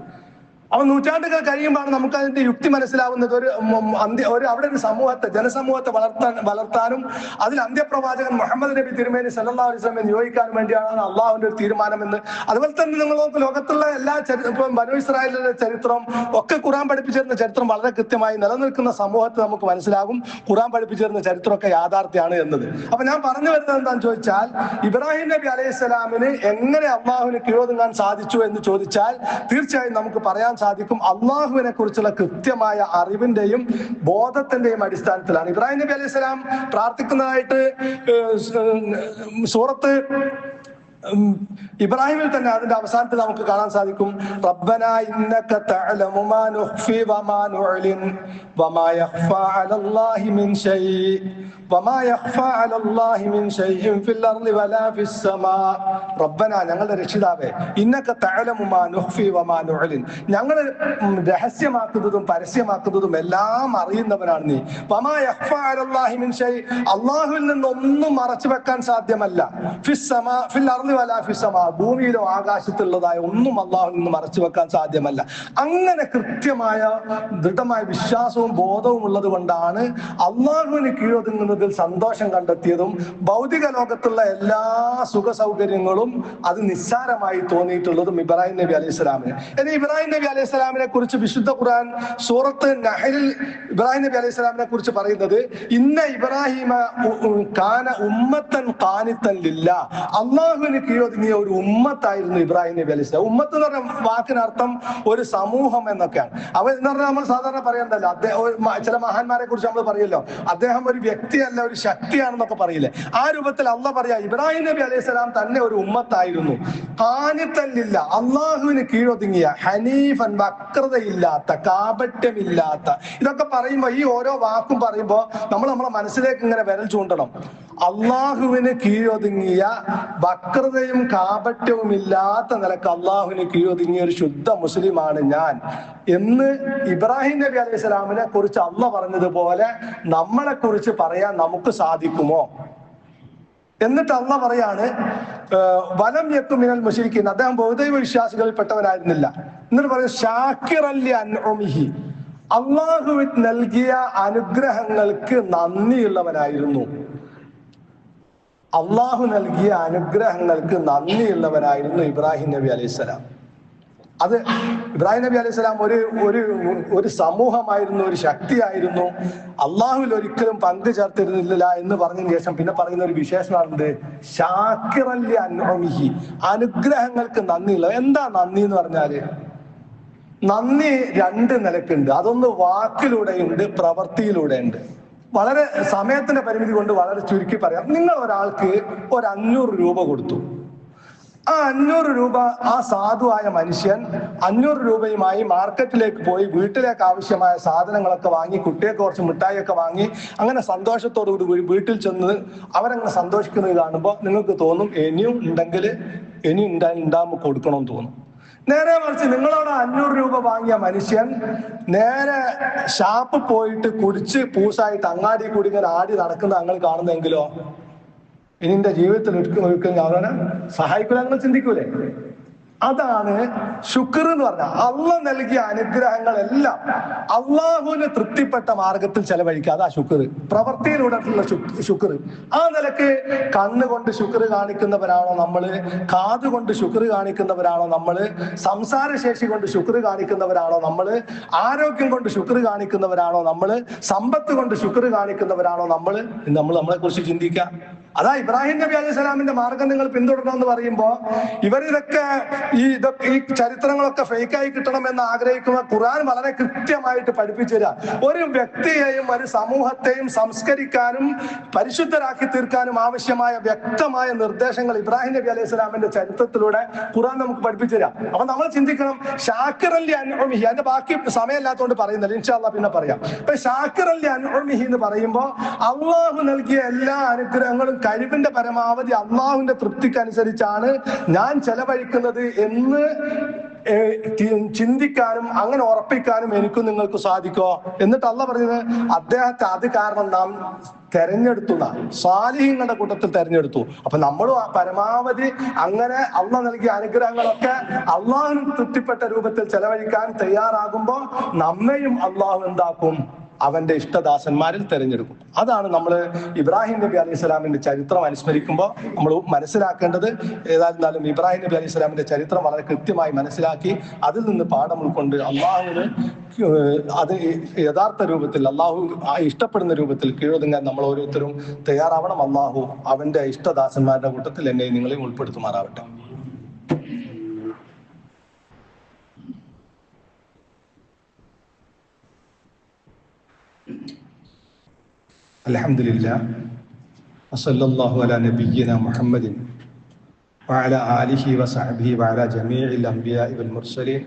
അവൻ നൂറ്റാണ്ടുകൾ കഴിയുമ്പോൾ നമുക്ക് അതിന്റെ യുക്തി മനസ്സിലാവുന്നത്. ഒരു അന്ത്യ ഒരു അവിടെ ഒരു സമൂഹത്തെ ജനസമൂഹത്തെ വളർത്താൻ വളർത്താനും അതിൽ അന്ത്യപ്രവാചകൻ മുഹമ്മദ് നബി തിരുമേനി സല്ലാ അലൈഹി വസല്ലം നിയോഗിക്കാനും വേണ്ടിയാണ് അള്ളാഹുവിന്റെ ഒരു തീരുമാനമെന്ന്. അതുപോലെ തന്നെ നിങ്ങൾ ലോകത്തുള്ള എല്ലാ ചരിത്രം ബനു ഇസ്രായേലിന്റെ ചരിത്രം ഒക്കെ ഖുറാൻ പഠിപ്പിച്ചിരുന്ന ചരിത്രം വളരെ കൃത്യമായി നിലനിൽക്കുന്ന സമൂഹത്തെ നമുക്ക് മനസ്സിലാകും. ഖുറാൻ പഠിപ്പിച്ചിരുന്ന ചരിത്രമൊക്കെ യാഥാർത്ഥ്യമാണ് എന്നത്. അപ്പൊ ഞാൻ പറഞ്ഞു വരുന്നത് എന്താണെന്ന് ചോദിച്ചാൽ ഇബ്രാഹിം നബി അലൈഹി സ്വലാമിന് എങ്ങനെ അള്ളാഹുവിന് കീഴൊതുങ്ങാൻ സാധിച്ചു എന്ന് ചോദിച്ചാൽ തീർച്ചയായും നമുക്ക് പറയാൻ സാധിക്കും. അള്ളാഹുവിനെ കുറിച്ചുള്ള കൃത്യമായ അറിവിന്റെയും ബോധത്തിന്റെയും അടിസ്ഥാനത്തിലാണ്. ഇബ്രാഹിം നബി അലൈഹി സ്വലാം പ്രാർത്ഥിക്കുന്നതായിട്ട് സൂറത്ത് ഇബ്രാഹിമിൽ തന്നെ അതിന്റെ അവസാനത്തിൽ നമുക്ക് കാണാൻ സാധിക്കും. ഇന്നക വമാ വമാ അലല്ലാഹി മിൻ വമാ അലല്ലാഹി മിൻ ഫിൽ വലാ ഫിസ് സമാ. ഞങ്ങളുടെ രക്ഷിതാവേ ഇന്നക വമാ ഞങ്ങൾ രഹസ്യമാക്കുന്നതും പരസ്യമാക്കുന്നതും എല്ലാം അറിയുന്നവനാണ് നീ. വമാ യഖ്ഫാ അലല്ലാഹി മിൻ ശൈ അല്ലാഹുവിൽ നിന്ന് ഒന്നും മറച്ചു വെക്കാൻ സാധ്യമല്ല. ഫിസ് സമാ ഫിൽ വലാ ഫിസ് സമാ ഭൂമിയിലോ ആകാശത്തുള്ളതായ ഒന്നും അള്ളാഹുവിൽ നിന്ന് മറച്ചു വെക്കാൻ സാധ്യമല്ല. അങ്ങനെ കൃത്യമായ ദൃഢമായ വിശ്വാസവും ബോധവും ഉള്ളത് കൊണ്ടാണ് അള്ളാഹുവിന് കീഴൊതുങ്ങുന്നതിൽ സന്തോഷം കണ്ടെത്തിയതും ഭൗതിക ലോകത്തുള്ള എല്ലാ സുഖ സൗകര്യങ്ങളും അത് നിസ്സാരമായി തോന്നിയിട്ടുള്ളതും ഇബ്രാഹിം നബി അലൈഹി സ്വലാമിന്. എന്നാൽ ഇബ്രാഹിം നബി അലൈഹി സ്വലാമിനെ കുറിച്ച് വിശുദ്ധ ഖുർആൻ സൂറത്ത് നഹലിൽ ഇബ്രാഹിം നബി അലൈഹി സ്വലാമിനെ കുറിച്ച് പറയുന്നത് ഇന്ന ഇബ്രാഹിമ കാന ഉമ്മത്തൻ കാനിത്തൻ ലില്ല. അള്ളാഹുവിന് കീഴൊതുങ്ങിയ ഒരു ഉമ്മത്തായിരുന്നു ഇബ്രാഹിം നബി അലൈഹി സ്വലാം. ഉമ്മത്ത് എന്ന് പറഞ്ഞ വാക്കിനർത്ഥം ഒരു സമൂഹം എന്നൊക്കെയാണ്. അവ എന്ന് പറഞ്ഞാൽ നമ്മൾ സാധാരണ പറയണ്ടല്ലോ അദ്ദേഹം ചില മഹാന്മാരെ കുറിച്ച് നമ്മൾ പറയല്ലോ. അദ്ദേഹം ഒരു വ്യക്തിയല്ല ഒരു ശക്തിയാണെന്നൊക്കെ പറയില്ലേ. ആ രൂപത്തിൽ അള്ള പറയാ ഇബ്രാഹിം നബി അലൈഹി സ്വലാം തന്നെ ഒരു ഉമ്മത്തായിരുന്നു. കാനിത്തല്ലില്ല അള്ളാഹുവിന് കീഴൊതുങ്ങിയ ഹനീഫൻ വക്രതയില്ലാത്ത കാപട്യമില്ലാത്ത. ഇതൊക്കെ പറയുമ്പോ ഈ ഓരോ വാക്കും പറയുമ്പോ നമ്മൾ നമ്മളെ മനസ്സിലേക്ക് ഇങ്ങനെ വിരൽ ചൂണ്ടണം. അള്ളാഹുവിന് കീഴൊതുങ്ങിയ വക്രതയും കാപട്യവും ഇല്ലാത്ത നിലയ്ക്ക് അള്ളാഹുവിന് കീഴൊതുങ്ങിയ ഒരു ശുദ്ധ മുസ്ലിമാണ് ഞാൻ. എന്ന് ഇബ്രാഹിം നബി അലൈഹി സ്വലാമിനെ കുറിച്ച് അള്ള പറഞ്ഞതുപോലെ നമ്മളെ കുറിച്ച് പറയാൻ നമുക്ക് സാധിക്കുമോ? എന്നിട്ട് അള്ള പറയാണ് വലം യക്കും മിനൽ മുഷിരിക്കുന്ന അദ്ദേഹം ബഹുദൈവ വിശ്വാസികളിൽ പെട്ടവനായിരുന്നില്ല എന്നിട്ട് പറയും ഷാക്കിർ അല്ലി അൻഒമിഹി അള്ളാഹു നൽകിയ അനുഗ്രഹങ്ങൾക്ക് നന്ദിയുള്ളവനായിരുന്നു. അള്ളാഹു നൽകിയ അനുഗ്രഹങ്ങൾക്ക് നന്ദിയുള്ളവനായിരുന്നു ഇബ്രാഹിം നബി അലൈഹിസ്സലാം അത് ഇബ്രാഹിം നബി അലൈഹിസ്സലാം ഒരു ഒരു ഒരു സമൂഹമായിരുന്നു ഒരു ശക്തിയായിരുന്നു. അള്ളാഹുവിൽ ഒരിക്കലും പങ്കു ചേർത്തിരുന്നില്ല എന്ന് പറഞ്ഞതിന് ശേഷം പിന്നെ പറയുന്ന ഒരു വിശേഷമാണെന്ത് ഷാക്കിറല്ലി അനുഭവിഹി അനുഗ്രഹങ്ങൾക്ക് നന്ദിയുള്ള എന്താ നന്ദി എന്ന് പറഞ്ഞാൽ? നന്ദി രണ്ട് നിലക്കുണ്ട്. അതൊന്ന് വാക്കിലൂടെയുണ്ട് പ്രവൃത്തിയിലൂടെയുണ്ട് വളരെ സമയത്തിന്റെ പരിമിതി കൊണ്ട് വളരെ ചുരുക്കി പറയാം നിങ്ങൾ ഒരാൾക്ക് ഒരു അഞ്ഞൂറ് രൂപ കൊടുത്തു ആ അഞ്ഞൂറ് രൂപ ആ സാധുവായ മനുഷ്യൻ അഞ്ഞൂറ് രൂപയുമായി മാർക്കറ്റിലേക്ക് പോയി വീട്ടിലേക്ക് ആവശ്യമായ സാധനങ്ങളൊക്കെ വാങ്ങി കുട്ടിയൊക്കെ കുറച്ച് മിഠായിയൊക്കെ വാങ്ങി അങ്ങനെ സന്തോഷത്തോടു കൂടി വീ- വീട്ടിൽ ചെന്ന് അവരങ്ങനെ സന്തോഷിക്കുന്നത് കാണുമ്പോൾ നിങ്ങൾക്ക് തോന്നും ഇനിയും ഉണ്ടെങ്കിൽ ഇനിയും ഉണ്ടാ ഉണ്ടാകുമ്പോൾ കൊടുക്കണമെന്ന് തോന്നും നേരെ മറിച്ച് നിങ്ങളോട് അഞ്ഞൂറ് രൂപ വാങ്ങിയ മനുഷ്യൻ നേരെ ഷാപ്പ് പോയിട്ട് കുടിച്ച് പൂസായിട്ട് അങ്ങാടി കൂടി ഇങ്ങനെ ആടി നടക്കുന്ന നിങ്ങൾ കാണുന്നെങ്കിലോ? ഇനി ജീവിതത്തിൽ ഒരിക്കലും അവനെ സഹായിക്കൂല നിങ്ങൾ ചിന്തിക്കൂലേ? അതാണ് ശുക്ർ എന്ന് പറഞ്ഞ അള്ള നൽകിയ അനുഗ്രഹങ്ങളെല്ലാം അള്ളാഹുവിന് തൃപ്തിപ്പെട്ട മാർഗത്തിൽ ചെലവഴിക്കുക. അതാ ശുക്ർ. പ്രവൃത്തിയിലൂടെയുള്ള ശുക്ർ. ആ നിലയ്ക്ക് കണ്ണുകൊണ്ട് ശുക്ർ കാണിക്കുന്നവരാണോ നമ്മൾ? കാതുകൊണ്ട് ശുക്ർ കാണിക്കുന്നവരാണോ നമ്മൾ? സംസാരശേഷി കൊണ്ട് ശുക്ർ കാണിക്കുന്നവരാണോ നമ്മൾ? ആരോഗ്യം കൊണ്ട് ശുക്ർ കാണിക്കുന്നവരാണോ നമ്മൾ? സമ്പത്ത് കൊണ്ട് ശുക്ർ കാണിക്കുന്നവരാണോ നമ്മൾ? നമ്മൾ നമ്മളെ കുറിച്ച് ചിന്തിക്കുക അതാ ഇബ്രാഹിം നബി അലൈഹി സ്വലാമിന്റെ മാർഗം നിങ്ങൾ പിന്തുടരണമെന്ന് പറയുമ്പോ ഇവരിതൊക്കെ ഈ ഇതൊക്കെ ഈ ചരിത്രങ്ങളൊക്കെ ഫേക്കായി കിട്ടണം എന്ന് ആഗ്രഹിക്കുന്ന ഖുർആൻ വളരെ കൃത്യമായിട്ട് പഠിപ്പിച്ചു തരാം. ഒരു വ്യക്തിയെയും ഒരു സമൂഹത്തെയും സംസ്കരിക്കാനും പരിശുദ്ധരാക്കി തീർക്കാനും ആവശ്യമായ വ്യക്തമായ നിർദ്ദേശങ്ങൾ ഇബ്രാഹിം നബി അലൈഹി സ്വലാമിന്റെ ചരിത്രത്തിലൂടെ ഖുർആൻ നമുക്ക് പഠിപ്പിച്ചു തരാം. അപ്പൊ നമ്മൾ ചിന്തിക്കണം ഷാക്കിർ അലി അനുഭവിഹി അതിന്റെ ബാക്കി സമയമില്ലാത്തതുകൊണ്ട് പറയുന്നില്ല ഇൻഷാല്ല പിന്നെ പറയാം. അപ്പൊ ഷാക്കിർ അലി അനുഭവിഹി എന്ന് പറയുമ്പോ അള്ളാഹു നൽകിയ എല്ലാ അനുഗ്രഹങ്ങളും കഴിവിന്റെ പരമാവധി അള്ളാഹുവിന്റെ തൃപ്തിക്കനുസരിച്ചാണ് ഞാൻ ചെലവഴിക്കുന്നത് എന്ന് ചിന്തിക്കാനും അങ്ങനെ ഉറപ്പിക്കാനും എനിക്കും നിങ്ങൾക്ക് സാധിക്കോ? എന്നിട്ട് അല്ല പറഞ്ഞത് അദ്ദേഹത്തെ അത് കാരണം നാം തെരഞ്ഞെടുത്തു സ്വാലിഹിങ്ങളുടെ കൂട്ടത്തിൽ തെരഞ്ഞെടുത്തു. അപ്പൊ നമ്മളും ആ പരമാവധി അങ്ങനെ അള്ള നൽകിയ അനുഗ്രഹങ്ങളൊക്കെ അള്ളാഹുവിന് തൃപ്തിപ്പെട്ട രൂപത്തിൽ ചെലവഴിക്കാൻ തയ്യാറാകുമ്പോൾ നമ്മയും അള്ളാഹു എന്താക്കും? അവന്റെ ഇഷ്ടദാസന്മാരിൽ തെരഞ്ഞെടുക്കും. അതാണ് നമ്മൾ ഇബ്രാഹിം നബി അലൈഹി സ്വലാമിന്റെ ചരിത്രം അനുസ്മരിക്കുമ്പോൾ നമ്മൾ മനസ്സിലാക്കേണ്ടത്. ഏതായിരുന്നാലും ഇബ്രാഹിം നബി അലൈഹി സ്വലാമിന്റെ ചരിത്രം വളരെ കൃത്യമായി മനസ്സിലാക്കി അതിൽ നിന്ന് പാഠം ഉൾക്കൊണ്ട് അള്ളാഹുവിന് അത് യഥാർത്ഥ രൂപത്തിൽ അള്ളാഹു ഇഷ്ടപ്പെടുന്ന രൂപത്തിൽ കീഴൊതുങ്ങാൻ നമ്മൾ ഓരോരുത്തരും തയ്യാറാവണം. അള്ളാഹു അവന്റെ ഇഷ്ടദാസന്മാരുടെ കൂട്ടത്തിൽ എന്നെ നിങ്ങളെയും ഉൾപ്പെടുത്തുമാറാവട്ടെ. الحمد لله وصلى الله على نبينا محمد وعلى آله وصحبه وعلى جميع الأنبياء والمرسلين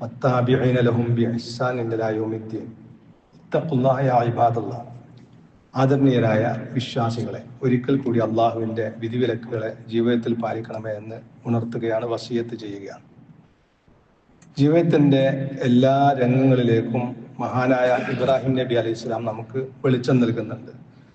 والتابعين لهم بإحسان إلى يوم الدين اتقوا الله يا عباد الله ആദരണീയരായ വിശ്വാസികളെ ഒരിക്കൽ കൂടി അള്ളാഹുവിൻ്റെ വിധിവിലക്കുകളെ ജീവിതത്തിൽ പാലിക്കണമേ എന്ന് ഉണർത്തുകയാണ് വസീയത്ത് ചെയ്യുകയാണ് ജീവിതത്തിന്റെ എല്ലാ രംഗങ്ങളിലേക്കും മഹാനായ ഇബ്രാഹിം നബി അലൈഹി സ്വലാം നമുക്ക് വെളിച്ചം നൽകുന്നുണ്ട്.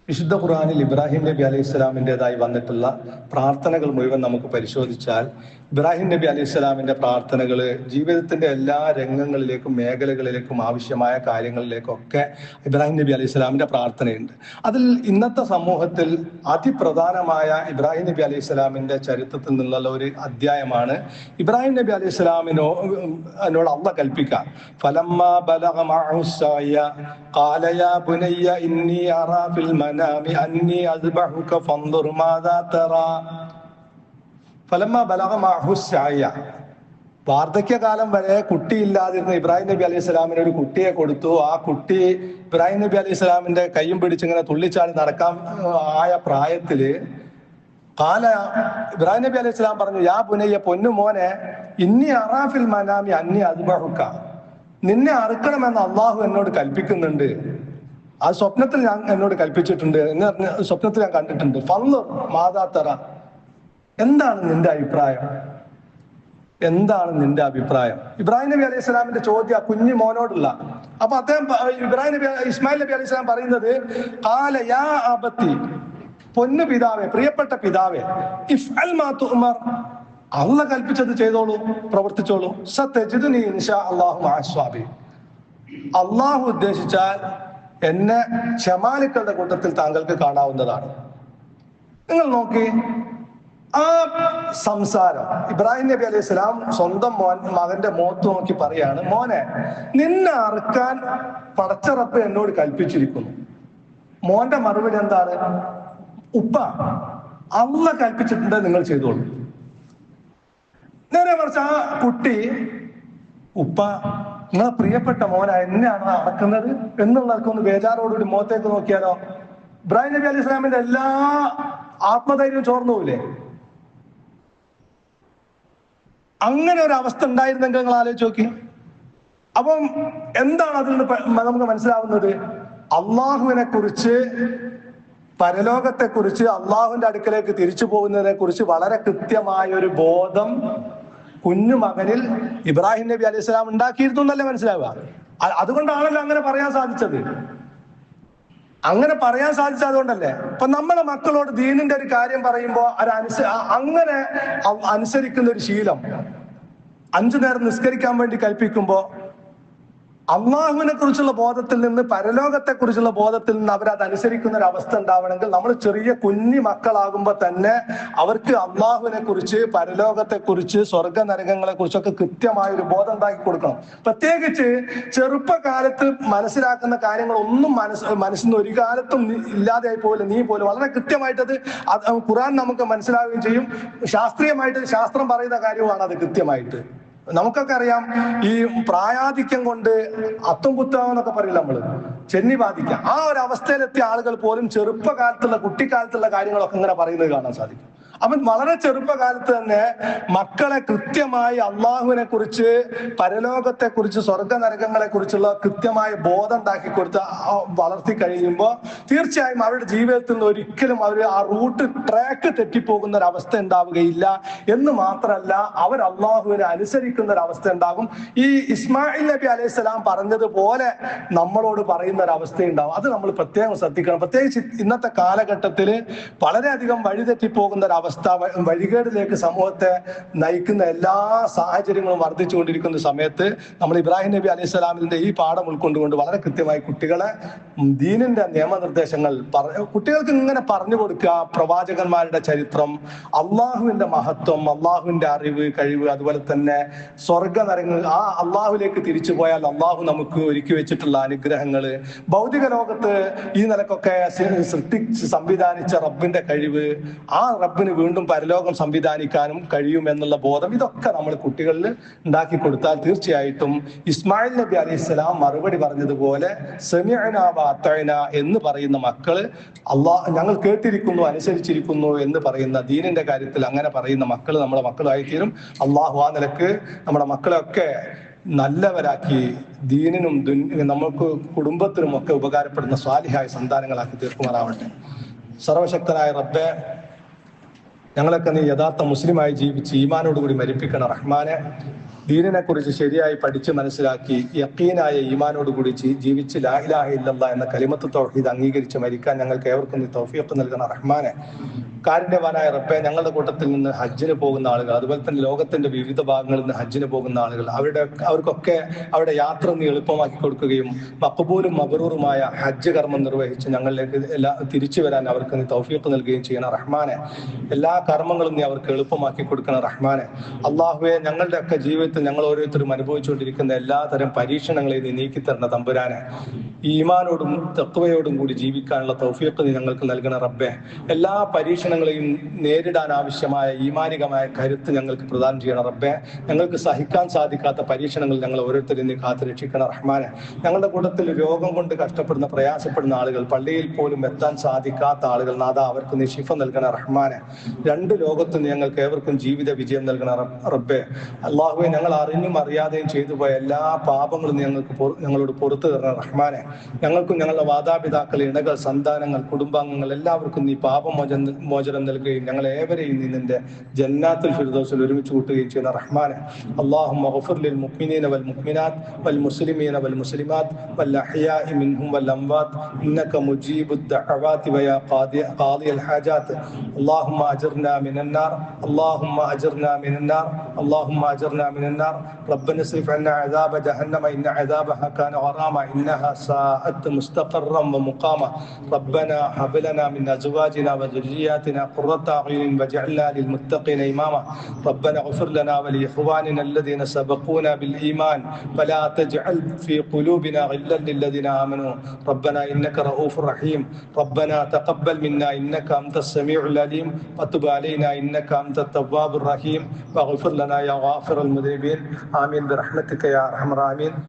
വിശുദ്ധ ഖുർആനിൽ ഇബ്രാഹിം നബി അലൈഹി സ്വലാമിന്റെതായി വന്നിട്ടുള്ള പ്രാർത്ഥനകൾ മുഴുവൻ നമുക്ക് പരിശോധിച്ചാൽ ഇബ്രാഹിം നബി അലൈഹി സ്വലാമിന്റെ പ്രാർത്ഥനകൾ ജീവിതത്തിന്റെ എല്ലാ രംഗങ്ങളിലേക്കും മേഖലകളിലേക്കും ആവശ്യമായ കാര്യങ്ങളിലേക്കൊക്കെ ഇബ്രാഹിം നബി അലൈഹി സ്വലാമിന്റെ പ്രാർത്ഥനയുണ്ട് അതിൽ ഇന്നത്തെ സമൂഹത്തിൽ അതിപ്രധാനമായ ഇബ്രാഹിം നബി അലൈഹി സ്വലാമിന്റെ ചരിത്രത്തിൽ നിന്നുള്ള ഒരു അധ്യായമാണ് ഇബ്രാഹിം നബി അലൈഹി സ്വലാമിനോ എന്നോട് അള്ള കൽപ്പിക്കാം ഫലമ്മ ബലഗ മഅഹു السعي قال يا بني إني أرى في المنام أني أذبحك فانظر ماذا ترى ഫലമ്മ ബലഹമാഹുസ്സായ വാർദ്ധക്യകാലം വരെ കുട്ടിയില്ലാതിരുന്ന ഇബ്രാഹിം നബി അലൈഹി സ്വലാമിന് ഒരു കുട്ടിയെ കൊടുത്തു. ആ കുട്ടി ഇബ്രാഹിം നബി അലൈഹി സ്വലാമിന്റെ കൈയും പിടിച്ചിങ്ങനെ തുള്ളിച്ചാടി നടക്കാൻ ആയ പ്രായത്തിൽ കാല ഇബ്രാഹിം നബി അലൈഹി സ്വലാം പറഞ്ഞു യാ പുനയ്യ പൊന്നു മോനെ ഇന്നി അറാഫിൽ മനാമി അന്നി അദ്ബഹുക്ക. നിന്നെ അറുക്കണമെന്ന് അള്ളാഹു എന്നോട് കൽപ്പിക്കുന്നുണ്ട്. ആ സ്വപ്നത്തിൽ ഞാൻ എന്നോട് കൽപ്പിച്ചിട്ടുണ്ട്. എന്ന് സ്വപ്നത്തിൽ ഞാൻ കണ്ടിട്ടുണ്ട്. ഫന്ന് മാതാ തറ എന്താണ് നിന്റെ അഭിപ്രായം? എന്താണ് നിന്റെ അഭിപ്രായം? ഇബ്രാഹിം നബി അലൈഹി സ്വലാമിന്റെ ചോദ്യം ആ കുഞ്ഞു മോനോടുള്ള. അപ്പൊ അദ്ദേഹം ഇബ്രാഹിം നബി ഇസ്മായിൽ നബി അലൈഹി സ്വലാം പറയുന്നത് യാ പൊന്നു പിതാവേ പ്രിയപ്പെട്ട പിതാവേ ഇഫ് അൽ മാതു ഉമർ അള്ള കൽപ്പിച്ചത് ചെയ്തോളൂ പ്രവർത്തിച്ചോളൂ. സത്യജിതുനി അള്ളാഹു ആസ്വാബി അള്ളാഹു ഉദ്ദേശിച്ചാൽ എന്നെ ക്ഷമാലിക്കളുടെ കൂട്ടത്തിൽ താങ്കൾക്ക് കാണാവുന്നതാണ്. നിങ്ങൾ നോക്കി ആ സംസാരം. ഇബ്രാഹിം നബി അലൈഹി സ്വലാം സ്വന്തം മോൻ മകന്റെ മോത്ത് നോക്കി പറയാണ് മോനെ നിന്നെ അറുക്കാൻ പടച്ചറപ്പ് എന്നോട് കൽപ്പിച്ചിരിക്കുന്നു. മോന്റെ മറുപടി എന്താണ്? ഉപ്പ അള്ള കൽപ്പിച്ചിട്ടുണ്ട് നിങ്ങൾ ചെയ്തോളൂ. നേരെ മറിച്ച് ആ കുട്ടി ഉപ്പ നിങ്ങളെ പ്രിയപ്പെട്ട മോന എന്നെയാണ് അടക്കുന്നത് എന്നുള്ളതൊക്കെ ഒന്ന് ബേജാറോടുകൂടി മുഖത്തേക്ക് നോക്കിയാലോ. ഇബ്രാഹിം നബി അലി ഇസ്ലാമിന്റെ എല്ലാ ആത്മധൈര്യവും ചോർന്നു പോയില്ലേ അങ്ങനെ ഒരു അവസ്ഥ ഉണ്ടായിരുന്നെങ്കിൽ നിങ്ങൾ ആലോചിച്ച് നോക്കി. അപ്പം എന്താണ് അതിൽ നിന്ന് നമുക്ക് മനസ്സിലാവുന്നത്? അള്ളാഹുവിനെ കുറിച്ച് പരലോകത്തെ കുറിച്ച് അള്ളാഹുവിന്റെ അടുക്കലേക്ക് തിരിച്ചു പോകുന്നതിനെ കുറിച്ച് വളരെ കൃത്യമായ ഒരു ബോധം കുഞ്ഞു മകനിൽ ഇബ്രാഹിം നബി അലൈഹി സ്വലാം ഉണ്ടാക്കിയിരുന്നു എന്നല്ലേ മനസ്സിലാവുക? അതുകൊണ്ടാണല്ലോ അങ്ങനെ പറയാൻ സാധിച്ചത്. അങ്ങനെ പറയാൻ സാധിച്ചത് അതുകൊണ്ടല്ലേ? ഇപ്പൊ നമ്മളെ മക്കളോട് ദീനിന്റെ ഒരു കാര്യം പറയുമ്പോ അ- അങ്ങനെ അനുസരിക്കുന്ന ഒരു ശീലം. അഞ്ചു നേരം നിസ്കരിക്കാൻ വേണ്ടി കൽപ്പിക്കുമ്പോൾ അള്ളാഹുവിനെ കുറിച്ചുള്ള ബോധത്തിൽ നിന്ന് പരലോകത്തെ കുറിച്ചുള്ള ബോധത്തിൽ നിന്ന് അവരത് അനുസരിക്കുന്ന ഒരു അവസ്ഥ ഉണ്ടാവണമെങ്കിൽ നമ്മൾ ചെറിയ കുഞ്ഞി മക്കളാകുമ്പോൾ തന്നെ അവർക്ക് അള്ളാഹുവിനെ കുറിച്ച് പരലോകത്തെ കുറിച്ച് സ്വർഗ നരകങ്ങളെ കുറിച്ചൊക്കെ കൃത്യമായ ഒരു ബോധം ഉണ്ടാക്കി കൊടുക്കണം. പ്രത്യേകിച്ച് ചെറുപ്പകാലത്ത് മനസ്സിലാക്കുന്ന കാര്യങ്ങൾ ഒന്നും മനസ്സ് മനസ്സിന് ഒരു കാലത്തും ഇല്ലാതെയായി പോലും നീ പോലും വളരെ കൃത്യമായിട്ട് ഖുറാൻ നമുക്ക് മനസ്സിലാവുകയും ചെയ്യും. ശാസ്ത്രീയമായിട്ട് ശാസ്ത്രം പറയുന്ന കാര്യമാണ് അത് കൃത്യമായിട്ട്. നമുക്കൊക്കെ അറിയാം ഈ പ്രായാധിക്യം കൊണ്ട് അത്തും പുത്താന്നൊക്കെ പറയില്ല നമ്മൾ? ചെന്നി ബാധിക്കാം. ആ ഒരു അവസ്ഥയിലെത്തിയ ആളുകൾ പോലും ചെറുപ്പകാലത്തുള്ള കുട്ടിക്കാലത്തുള്ള കാര്യങ്ങളൊക്കെ ഇങ്ങനെ പറയുന്നത് കാണാൻ സാധിക്കും. അവൻ വളരെ ചെറുപ്പകാലത്ത് തന്നെ മക്കളെ കൃത്യമായി അള്ളാഹുവിനെ കുറിച്ച് പരലോകത്തെ കുറിച്ച് സ്വർഗ നരകങ്ങളെ കുറിച്ചുള്ള കൃത്യമായ ബോധം ഉണ്ടാക്കി കൊടുത്ത് വളർത്തി കഴിയുമ്പോൾ തീർച്ചയായും അവരുടെ ജീവിതത്തിൽ നിന്ന് ഒരിക്കലും അവർ ആ റൂട്ട് ട്രാക്ക് തെറ്റിപ്പോകുന്ന ഒരു അവസ്ഥ ഉണ്ടാവുകയില്ല. എന്ന് മാത്രമല്ല അവർ അള്ളാഹുവിനെ അനുസരിക്കുന്ന ഒരു അവസ്ഥ ഉണ്ടാകും. ഈ ഇസ്മായിൽ നബി അലൈഹി സ്വലാം പറഞ്ഞതുപോലെ നമ്മളോട് പറയുന്ന ഒരു അവസ്ഥ ഉണ്ടാവും. അത് നമ്മൾ പ്രത്യേകം ശ്രദ്ധിക്കണം. പ്രത്യേകിച്ച് ഇന്നത്തെ കാലഘട്ടത്തിൽ വളരെയധികം വഴിതെറ്റിപ്പോകുന്ന ഒരു അവസ്ഥ വ- വഴികേടിലേക്ക് സമൂഹത്തെ നയിക്കുന്ന എല്ലാ സാഹചര്യങ്ങളും വർദ്ധിച്ചുകൊണ്ടിരിക്കുന്ന സമയത്ത് നമ്മൾ ഇബ്രാഹിം നബി അലൈഹി സ്വലാമിന്റെ ഈ പാഠം ഉൾക്കൊണ്ടുകൊണ്ട് വളരെ കൃത്യമായി കുട്ടികളെ ദീനിന്റെ നിയമനിർദ്ദേശങ്ങൾ കുട്ടികൾക്ക് ഇങ്ങനെ പറഞ്ഞു കൊടുക്കുക. പ്രവാചകന്മാരുടെ ചരിത്രം അള്ളാഹുവിന്റെ മഹത്വം അള്ളാഹുവിന്റെ അറിവ് കഴിവ് അതുപോലെ തന്നെ സ്വർഗ നരങ്ങൾ ആ അള്ളാഹുലേക്ക് തിരിച്ചു പോയാൽ അള്ളാഹു നമുക്ക് ഒരുക്കി വെച്ചിട്ടുള്ള അനുഗ്രഹങ്ങൾ ഭൗതിക ലോകത്ത് ഈ നിലക്കൊക്കെ സൃഷ്ടി സംവിധാനിച്ച റബ്ബിന്റെ കഴിവ് ആ റബ്ബിന് വീണ്ടും പരലോകം സംവിധാനിക്കാനും കഴിയും എന്നുള്ള ബോധം ഇതൊക്കെ നമ്മൾ കുട്ടികളിൽ ഉണ്ടാക്കി കൊടുത്താൽ തീർച്ചയായിട്ടും ഇസ്മായിൽ നബി അലൈഹി സ്വലാം മറുപടി പറഞ്ഞതുപോലെ സെമിഅന എന്ന് പറയുന്ന മക്കൾ അള്ളാഹ് ഞങ്ങൾ കേട്ടിരിക്കുന്നു അനുസരിച്ചിരിക്കുന്നു എന്ന് പറയുന്ന ദീനിന്റെ കാര്യത്തിൽ അങ്ങനെ പറയുന്ന മക്കൾ നമ്മുടെ മക്കളായി തീരും അള്ളാഹു ആ നിലയ്ക്ക് നമ്മുടെ മക്കളെയൊക്കെ നല്ലവരാക്കി ദീനിനും നമുക്ക് കുടുംബത്തിനും ഒക്കെ ഉപകാരപ്പെടുന്ന സ്വാലിഹായ സന്താനങ്ങളാക്കി തീർക്കുമാറാവട്ടെ. സർവശക്തനായ റബ്ബെ ഞങ്ങളൊക്കെ നീ യഥാർത്ഥ മുസ്ലിമായി ജീവിച്ച് ഈമാനോടുകൂടി മരിപ്പിക്കണം റഹ്മാനെ ദീനിനെ കുറിച്ച് ശരിയായി പഠിച്ച് മനസ്സിലാക്കി യക്കീനായ ഈമാനോടുകൂടി കൂടി ജീവിച്ച് ലാഹിലാഹ ഇല്ലല്ല എന്ന കലിമത്ത് തൗഹീദ് അംഗീകരിച്ച് മരിക്കാൻ ഞങ്ങൾക്ക് ഏവർക്കും നീ തൗഫീഖ് നൽകണം റഹ്മാനെ. കാരുണ്യവാനായ റബ്ബെ ഞങ്ങളുടെ കൂട്ടത്തിൽ നിന്ന് ഹജ്ജിന് പോകുന്ന ആളുകൾ അതുപോലെ തന്നെ ലോകത്തിന്റെ വിവിധ ഭാഗങ്ങളിൽ നിന്ന് ഹജ്ജിന് പോകുന്ന ആളുകൾ അവരുടെ അവർക്കൊക്കെ അവരുടെ യാത്ര നീ എളുപ്പമാക്കി കൊടുക്കുകയും മക്കബൂലും മബറൂറുമായ ഹജ്ജ് കർമ്മം നിർവഹിച്ച് ഞങ്ങളിലേക്ക് എല്ലാ തിരിച്ചു വരാൻ അവർക്ക് നീ തൗഫീഖ് നൽകുകയും ചെയ്യണം റഹ്മാനെ. എല്ലാ കർമ്മങ്ങളും നീ അവർക്ക് എളുപ്പമാക്കി കൊടുക്കണം റഹ്മാനെ. അള്ളാഹുവെ ഞങ്ങളുടെ ഒക്കെ ജീവിതത്തിൽ ഞങ്ങൾ ഓരോരുത്തരും അനുഭവിച്ചുകൊണ്ടിരിക്കുന്ന എല്ലാതരം പരീക്ഷണങ്ങളെയും നീ നീക്കി തരണ തമ്പുരാനെ. ഈ ഈമാനോടും തത്വയോടും കൂടി ജീവിക്കാനുള്ള തൗഫീഖ് നീ ഞങ്ങൾക്ക് നൽകണ റബ്ബെ. എല്ലാ പരീക്ഷണങ്ങളെയും നേരിടാൻ ആവശ്യമായ ഈമാനികമായ കരുത്ത് ഞങ്ങൾക്ക് പ്രദാനം ചെയ്യണം റബ്ബെ. ഞങ്ങൾക്ക് സഹിക്കാൻ സാധിക്കാത്ത പരീക്ഷണങ്ങൾ ഞങ്ങൾ ഓരോരുത്തരും നീ കാത്തു രക്ഷിക്കണം റഹ്മാനെ. ഞങ്ങളുടെ കൂട്ടത്തിൽ രോഗം കൊണ്ട് കഷ്ടപ്പെടുന്ന പ്രയാസപ്പെടുന്ന ആളുകൾ പള്ളിയിൽ പോലും എത്താൻ സാധിക്കാത്ത ആളുകൾ നാഥ അവർക്ക് നീ ശിഫ നൽകണ റഹ്മാനെ. രണ്ട് ലോകത്തും ഞങ്ങൾക്ക് ഏവർക്കും ജീവിത വിജയം നൽകണം റബ്ബെ. അള്ളാഹുവെ ഞങ്ങൾ അറിഞ്ഞും അറിയാതെയും ചെയ്തു പോയ എല്ലാ പാപങ്ങളും ഞങ്ങൾക്ക് ഞങ്ങളോട് പുറത്തു തരണം റഹ്മാനെ. ഞങ്ങൾക്കും ഞങ്ങളുടെ മാതാപിതാക്കൾ ഇണകൾ സന്താനങ്ങൾ കുടുംബാംഗങ്ങൾ എല്ലാവർക്കും നീ പാപമോചനം മോചനം നൽകുകയും ഞങ്ങൾ ഏവരെയും നീ നിന്റെ ജന്നാത്തുൽ ഫിർദോസിൽ ഒരുമിച്ച് കൂട്ടുകയും ചെയ്യുന്ന റഹ്മാനെ. അള്ളാഹു മഹഫുർലിൽ മുഖ്മിനീന വൽ മുഖ്മിനാത്ത് വൽ മുസ്ലിമീന വൽ മുസ്ലിമാത്ത് വൽ അഹ്യാഇ മിൻഹും വൽ അംവാത്ത്. ഇന്നക മുജീബുദ്ദഅവാതി വയാ ഖാദി ഖാദി അൽ ഹാജാത്ത്. അല്ലാഹുമ്മ അജിർന أجرنا من النار. اللهم أجرنا من النار. اللهم أجرنا من النار. ربنا اصرف عنا عذاب جهنم. إن عذابها كان غراما. إنها ساءت مستقرا ومقاما. ربنا هب لنا من أزواجنا وذرياتنا قرة أعين واجعلنا للمتقين إماما. ربنا اغفر لنا ولإخواننا الذين سبقونا بالإيمان. ولا تجعل في قلوبنا غلا للذين آمنوا. ربنا إنك رؤوف رحيم. ربنا تقبل منا. إنك أنت السميع العليم. وتب علينا إنك أنت التواب الرحيم. واغفر لنا يا غافر المذنبين. آمين برحمتك يا أرحم الراحمين.